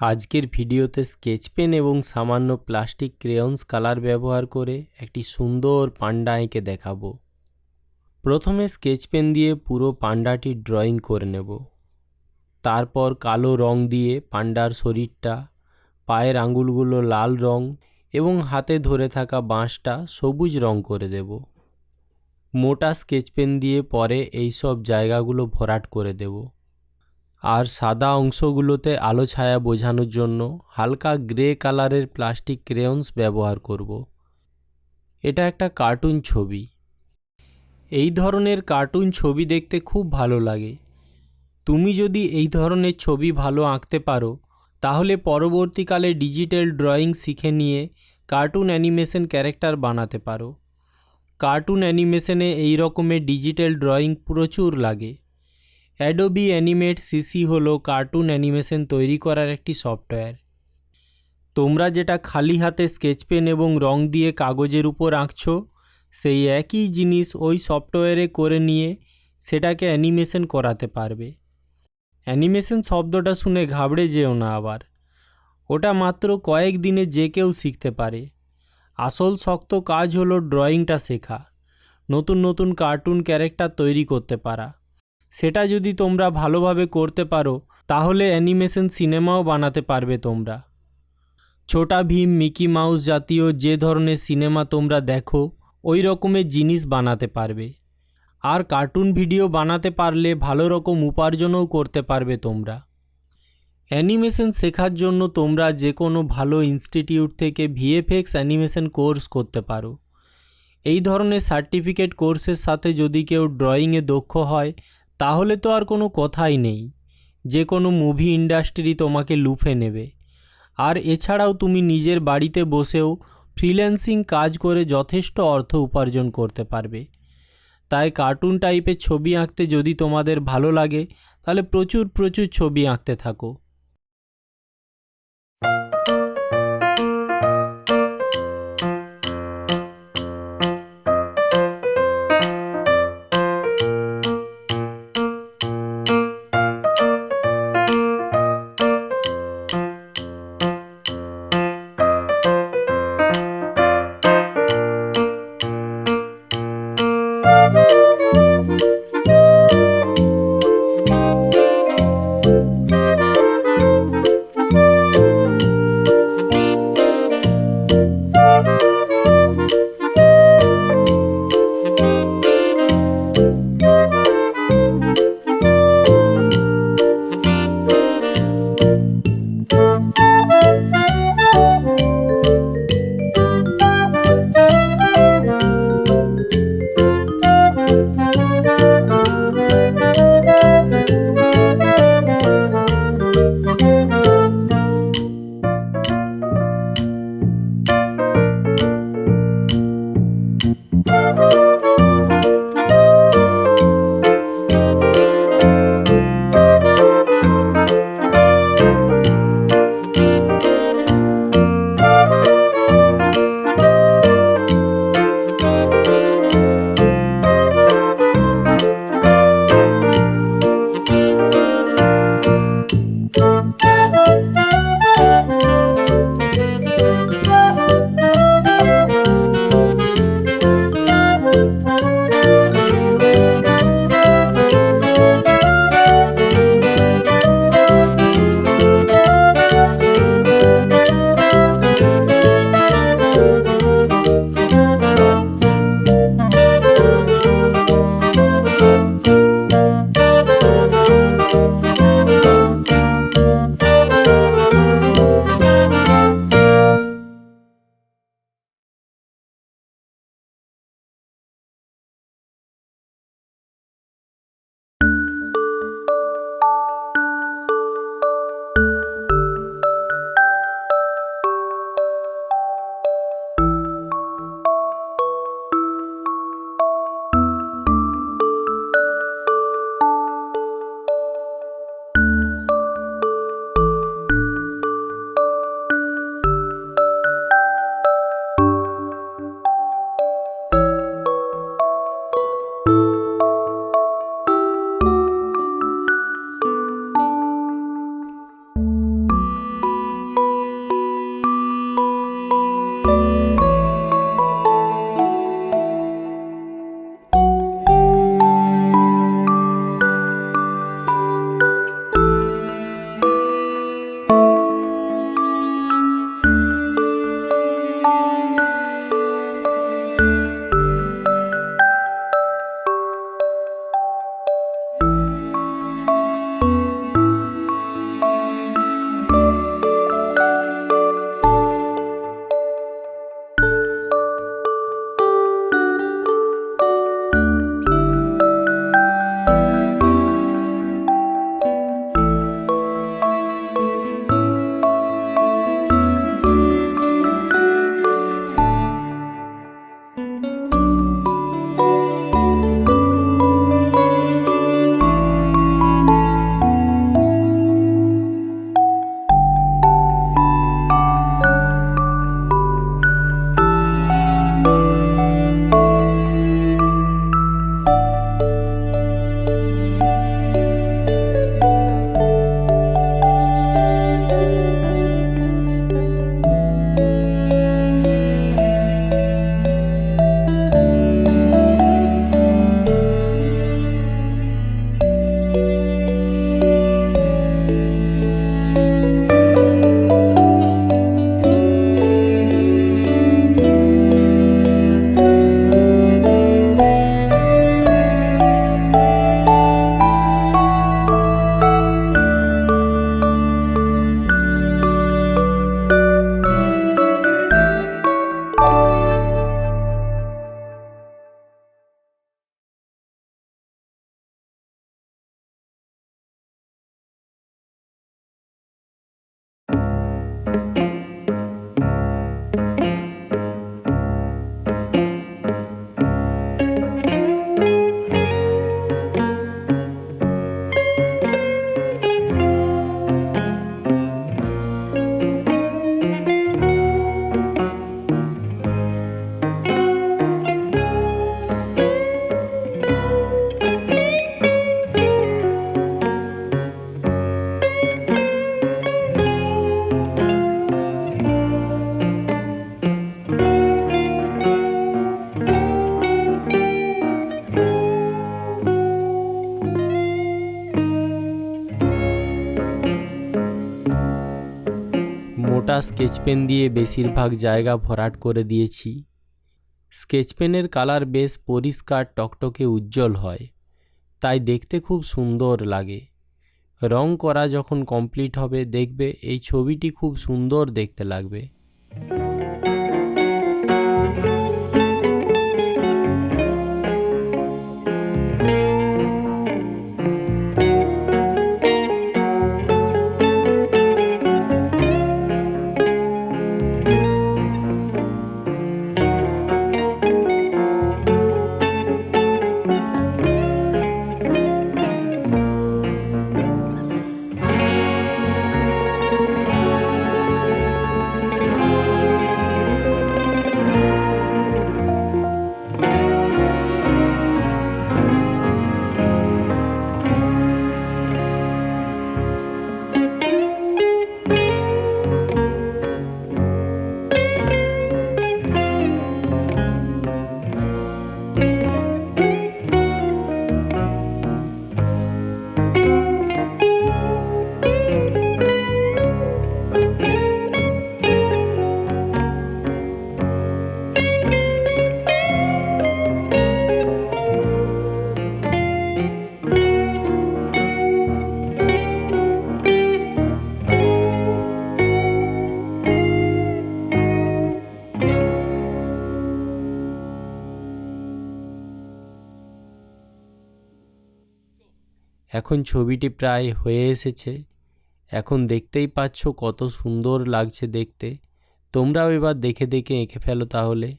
আজকের ভিডিওতে sketch pen এবং সামান্য প্লাস্টিক ক্রেয়ন্স কালার ব্যবহার করে একটি সুন্দর পান্ডা এঁকে দেখাবো। প্রথমে স্কেচ পেন দিয়ে পুরো পান্ডাটি ড্রয়িং করে নেব। তারপর কালো রং দিয়ে পান্ডার শরীরটা, পায়ের আঙুলগুলো লাল রং এবং হাতে ধরে থাকা বাঁশটা সবুজ রং করে দেব। মোটা স্কেচ পেন দিয়ে পরে এই সব জায়গাগুলো ভরাট করে দেব। আর সাদা অংশগুলোতে আলো ছায়া বোঝানোর জন্য হালকা গ্রে কালারের প্লাস্টিক ক্রেয়ন্স ব্যবহার করব। এটা একটা কার্টুন ছবি। এই ধরনের কার্টুন ছবি দেখতে খুব ভালো লাগে। তুমি যদি এই ধরনের ছবি ভালো আঁকতে পারো, তাহলে পরবর্তীকালে ডিজিটাল ড্রয়িং শিখে নিয়ে কার্টুন অ্যানিমেশন ক্যারেক্টার বানাতে পারো। কার্টুন অ্যানিমেশনে এই রকমের ডিজিটাল ড্রয়িং প্রচুর লাগে। অ্যাডোবি অ্যানিমেট সিসি হলো কার্টুন অ্যানিমেশন তৈরি করার একটি সফটওয়্যার তোমরা যেটা খালি হাতে স্কেচ পেন এবং রং দিয়ে কাগজের উপর আঁকছো, সেই একই জিনিস ওই সফটওয়্যারে করে নিয়ে সেটাকে অ্যানিমেশন করাতে পারবে। অ্যানিমেশন শব্দটা শুনে ঘাবড়ে যেও না আবার। ওটা মাত্র কয়েক দিনে যে কেউ শিখতে পারে। আসল শক্ত কাজ হলো ড্রয়িংটা শেখা। নতুন নতুন কার্টুন ক্যারেক্টার তৈরি করতে পারা। সেটা যদি তোমরা ভালোভাবে করতে পারো, তাহলে অ্যানিমেশন সিনেমাও বানাতে পারবে তোমরা। ছোটা ভীম, মিকি মাউস জাতীয় যে ধরনের সিনেমা তোমরা দেখো, ওই রকমের জিনিস বানাতে পারবে। আর কার্টুন ভিডিও বানাতে পারলে ভালো রকম উপার্জনও করতে পারবে তোমরা। অ্যানিমেশন শেখার জন্য তোমরা যে কোনো ভালো ইনস্টিটিউট থেকে ভিএফএক্স অ্যানিমেশন কোর্স করতে পারো। এই ধরনের সার্টিফিকেট কোর্সের সাথে যদি কেউ ড্রয়িংয়ে দক্ষ হয় তাহলে তো আর কোনো কথাই নেই। যে কোনো মুভি ইন্ডাস্ট্রি তোমাকে লুফে নেবে। আর এছাড়াও তুমি নিজের বাড়িতে বসেও ফ্রিল্যান্সিং কাজ করে যথেষ্ট অর্থ উপার্জন করতে পারবে। তাই কার্টুন টাইপের ছবি আঁকতে যদি তোমাদের ভালো লাগে, তাহলে প্রচুর প্রচুর ছবি আঁকতে থাকো। মোটা স্কেচ পেন দিয়ে বেশিরভাগ জায়গা ভরাট করে দিয়েছি। স্কেচ পেনের কালার বেশ পরিষ্কার, টকটকে উজ্জ্বল হয়। তাই দেখতে খুব সুন্দর লাগে। রং করা যখন কমপ্লিট হবে, দেখবে এই ছবিটি খুব সুন্দর দেখতে লাগবে। এখন ছবিটি প্রায় হয়ে এসেছে। এখন দেখতেই পাচ্ছ কত সুন্দর লাগছে দেখতে। তোমরাও এবার দেখে দেখে এঁকে ফেলো তাহলে।